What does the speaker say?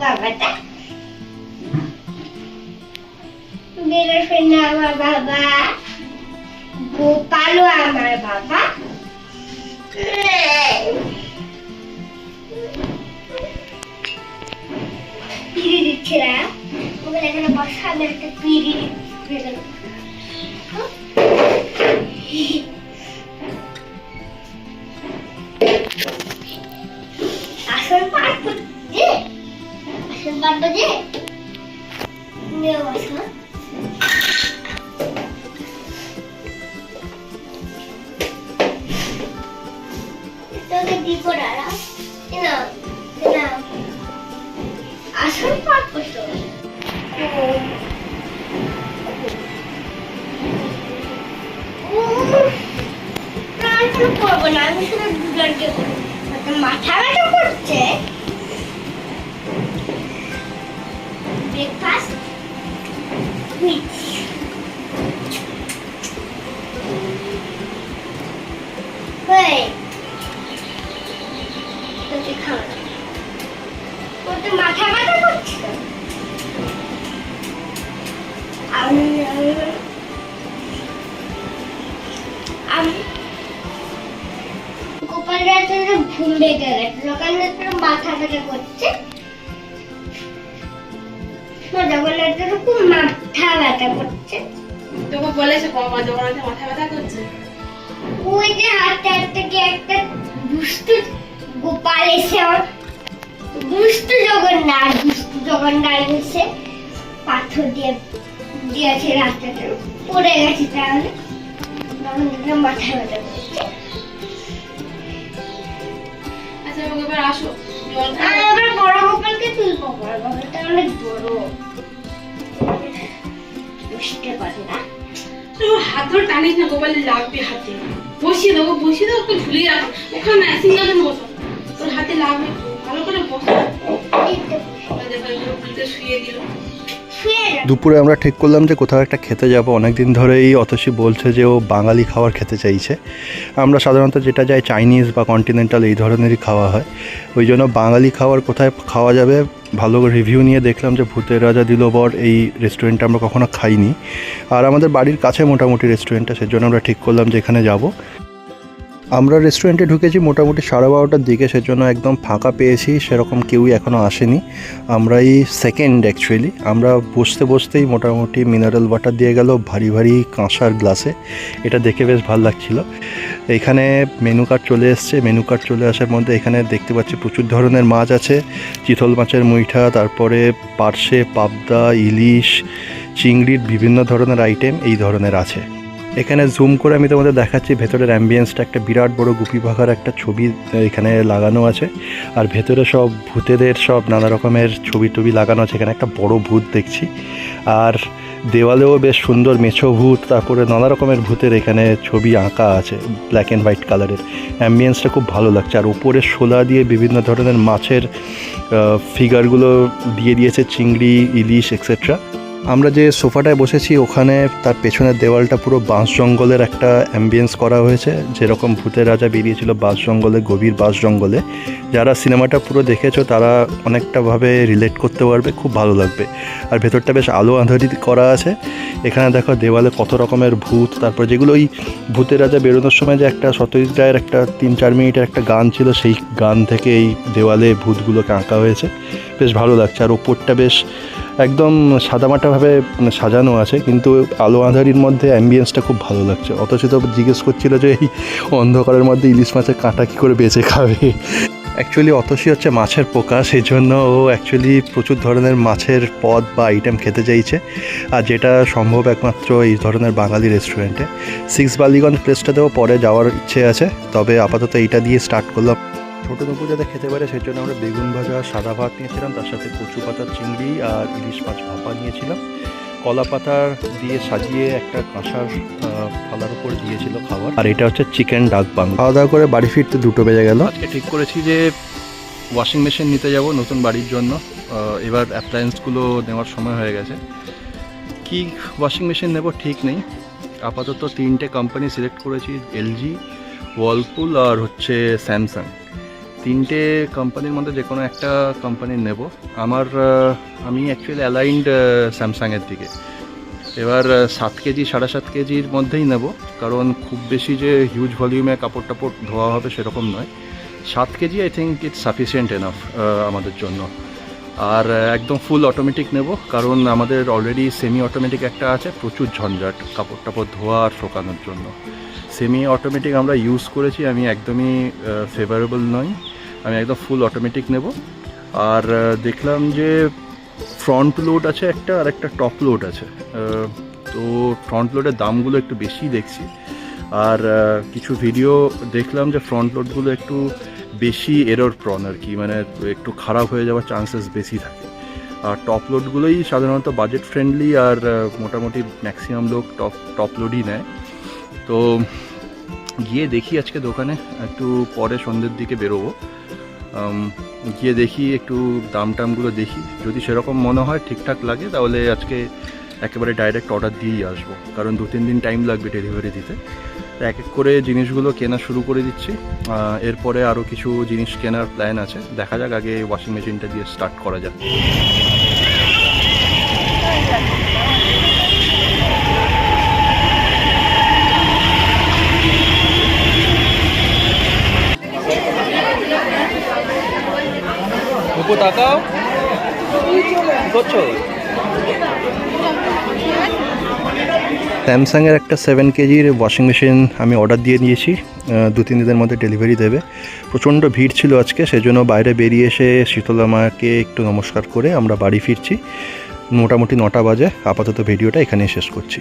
বাবাটা। বেরোবে আমার বাবা। গোপালও আমার বাবা। পিড়ি দিচ্ছে না। ওখানে এখানে বসা একটা পিড়ি। দিচ্ছি দিব না না আসল পার করছ আমি কোনো করব করব তো মাথা ব্যথা করছে ব্রেকফাস্ট মাথা ব্যথা করছে তোকে বলেছে মাথা ব্যথা করছে। ওই যে হাঁটতে গিয়ে একটা দুষ্টু গোপাল এসে আমার দুষ্টু জগন্নাথ দুষ্টু জগন্নাথ এসে পাথর দিয়ে দিয়েছে রাস্তাটা। পড়ে গেছে তাহলে। তখন দেখলাম মাথা ব্যথা করছে। আচ্ছা এবার আসো। জল আমি বড় গোপালকে তুলবো। বড় গোপালটা অনেক বড় বুঝতে পারি না। হাত ধরে টানিস না লাগবে হাতে। বসিয়ে দেবো বসিয়ে দেবো ঝুলিয়ে রাখো। ওখানে বসো তোর হাতে লাগবে। দুপুরে আমরা ঠিক করলাম যে কোথাও একটা খেতে যাব। অনেকদিন ধরেই অতসী বলছে যে ও বাঙালি খাবার খেতে চাইছে। আমরা সাধারণত যেটা যাই চাইনিজ বা কন্টিনেন্টাল এই ধরনেরই খাওয়া হয়। ওই জন্য বাঙালি খাবার কোথায় খাওয়া যাবে ভালো রিভিউ নিয়ে দেখলাম যে ভূতের রাজা দিলবর এই রেস্টুরেন্টটা আমরা কখনো খাইনি। আর আমাদের বাড়ির কাছে মোটামুটি রেস্টুরেন্টটা সেজন্য আমরা ঠিক করলাম যে এখানে যাব। আমরা রেস্টুরেন্টে ঢুকেছি মোটামুটি সাড়ে বারোটার দিকে, সেজন্য একদম ফাঁকা পেয়েছি, সেরকম কেউই এখনও আসেনি। আমরা এই সেকেন্ড অ্যাকচুয়ালি আমরা বসতে বসতেই মোটামুটি মিনারেল ওয়াটার দিয়ে গেল, ভারী ভারী কাঁসার গ্লাসে এটা দেখে বেশ ভালো লাগছিল। এখানে মেনু কার্ড চলে এসছে। মেনু কার্ড চলে আসার মধ্যে এখানে দেখতে পাচ্ছি প্রচুর ধরনের মাছ আছে। চিতল মাছের মুইঠা, তারপরে পার্শে পাবদা, ইলিশ, চিংড়ির বিভিন্ন ধরনের আইটেম এই ধরনের আছে। এখানে জুম করে আমি তোমাদের দেখাচ্ছি, ভেতরের অ্যাম্বিয়েন্সটা একটা বিরাট বড় গুপি পাখার একটা ছবি এখানে লাগানো আছে। আর ভেতরে সব ভূতেদের সব নানা রকমের ছবি টবি লাগানো আছে, এখানে একটা বড় ভূত দেখছি। আর দেওয়ালেও বেশ সুন্দর মেছো ভূত, তারপরে নানা রকমের ভূতের এখানে ছবি আঁকা আছে ব্ল্যাক অ্যান্ড হোয়াইট কালারের অ্যাম্বিয়েন্সটা খুব ভালো লাগছে। আর উপরে শোলা দিয়ে বিভিন্ন ধরনের মাছের ফিগারগুলো দিয়ে দিয়েছে, চিংড়ি, ইলিশ এক্সেট্রা আমরা যে সোফাটায় বসেছি, ওখানে তার পেছনের দেওয়ালটা পুরো বাঁশ জঙ্গলের একটা অ্যাম্বিয়েন্স করা হয়েছে। যেরকম ভূতের রাজা বেরিয়েছিল বাঁশ জঙ্গলে, গভীর বাঁশ জঙ্গলে। যারা সিনেমাটা পুরো দেখেছ, তারা অনেকটাভাবে রিলেট করতে পারবে, খুব ভালো লাগবে। আর ভেতরটা বেশ আলো আঁধারি করা আছে। এখানে দেখো দেওয়ালে কত রকমের ভূত, তারপর যেগুলো ওই ভূতের রাজা বেরোনোর সময় যে একটা সত্যজিৎ রায়ের একটা তিন চার মিনিটের একটা গান ছিল, সেই গান থেকে এই দেওয়ালে ভূতগুলোকে আঁকা হয়েছে। বেশ ভালো লাগছে। আর ওপরটা বেশ একদম সাদামাটাভাবে সাজানো আছে, কিন্তু আলো আঁধারির মধ্যে অ্যাম্বিয়েন্সটা খুব ভালো লাগছে। অথচ তো জিজ্ঞেস করছিল যে এই অন্ধকারের মধ্যে ইলিশ মাছের কাঁটা কী করে বেঁচে খাবে? অ্যাকচুয়ালি অতসী হচ্ছে মাছের পোকা সেই জন্য ও অ্যাকচুয়ালি প্রচুর ধরনের মাছের পদ বা আইটেম খেতে চাইছে। আর যেটা সম্ভব একমাত্র এই ধরনের বাঙালি রেস্টুরেন্টে সিক্স বালিগঞ্জ প্লেসটাতেও পরে যাওয়ার ইচ্ছে আছে, তবে আপাতত এইটা দিয়ে স্টার্ট করলাম। ছোটো দুপু যাতে খেতে পারে সেই জন্য আমরা বেগুন ভাজা সাদা ভাত নিয়েছিলাম তার সাথে কচু পাতার চিংড়ি আর ইলিশ মাছ ভাপা নিয়েছিলাম। কলা পাতা দিয়ে সাজিয়ে একটা কাঁসার থালার উপর দিয়েছিল খাবার। আর এটা হচ্ছে চিকেন ডাক বাং খাওয়া দাওয়া করে বাড়ি ফিরতে দুটো বেজে গেল। আজকে ঠিক করেছি যে ওয়াশিং মেশিন নিতে যাব নতুন বাড়ির জন্য। এবার অ্যাপ্লায়েন্সগুলো নেওয়ার সময় হয়ে গেছে। কি ওয়াশিং মেশিন নেব ঠিক নেই। আপাতত তিনটে কোম্পানি সিলেক্ট করেছি এলজি ওয়ালপুল আর হচ্ছে স্যামসাং তিনটে কোম্পানির মধ্যে যে কোনো একটা কোম্পানির নেব। আমার আমি অ্যাকচুয়ালি অ্যালাইন্ড স্যামসাংয়ের দিকে। এবার সাত কেজি, সাড়ে সাত কেজির মধ্যেই নেব। কারণ খুব বেশি যে হিউজ ভলিউমে কাপড় টাপড় ধোয়া হবে সেরকম নয়। সাত KG I think it's sufficient enough আমাদের জন্য। আর একদম ফুল অটোমেটিক নেব। কারণ আমাদের অলরেডি সেমি অটোমেটিক একটা আছে, প্রচুর ঝঞ্ঝাট কাপড় টাপড় ধোয়া আর শোকানোর জন্য। সেমি অটোমেটিক আমরা ইউজ করেছি, আমি একদমই ফেভারেবল নই। আমি একদম ফুল অটোমেটিক নেব। আর দেখলাম যে ফ্রন্ট লোড আছে একটা, আর একটা টপ লোড আছে। তো ফ্রন্ট লোডের দামগুলো একটু বেশি দেখছি। আর কিছু ভিডিও দেখলাম যে ফ্রন্ট লোডগুলো একটু বেশি এরর প্রন আর কি মানে একটু খারাপ হয়ে যাওয়ার চান্সেস বেশি থাকে। আর টপ লোডগুলোই সাধারণত বাজেট ফ্রেন্ডলি আর মোটামুটি ম্যাক্সিমাম লোক টপ টপ লোডই নেয়। তো, গিয়ে দেখি আজকে দোকানে, একটু পরে সন্ধ্যের দিকে বেরোবো। গিয়ে দেখি, একটু দাম টামগুলো দেখি। যদি সেরকম মনে হয়, ঠিকঠাক লাগে, তাহলে আজকে একেবারে ডাইরেক্ট অর্ডার দিয়েই আসব। কারণ দু, তিন দিন টাইম লাগবে ডেলিভারি দিতে। এক এক করে জিনিসগুলো কেনা শুরু করে দিচ্ছি। এরপরে আরও কিছু জিনিস কেনার প্ল্যান আছে। দেখা যাক, আগে ওয়াশিং মেশিনটা দিয়ে স্টার্ট করা যাক। উপো তাকাও করছ স্যামসাংয়ের একটা সেভেন কেজির ওয়াশিং মেশিন আমি অর্ডার দিয়ে দিয়েছি। দু, তিন দিনের মধ্যে ডেলিভারি দেবে। প্রচণ্ড ভিড় ছিল আজকে, সেজন্য বাইরে বেরিয়ে এসে শীতলা মাকে একটু নমস্কার করে আমরা বাড়ি ফিরছি। মোটামুটি নটা বাজে, আপাতত ভিডিওটা এখানেই শেষ করছি।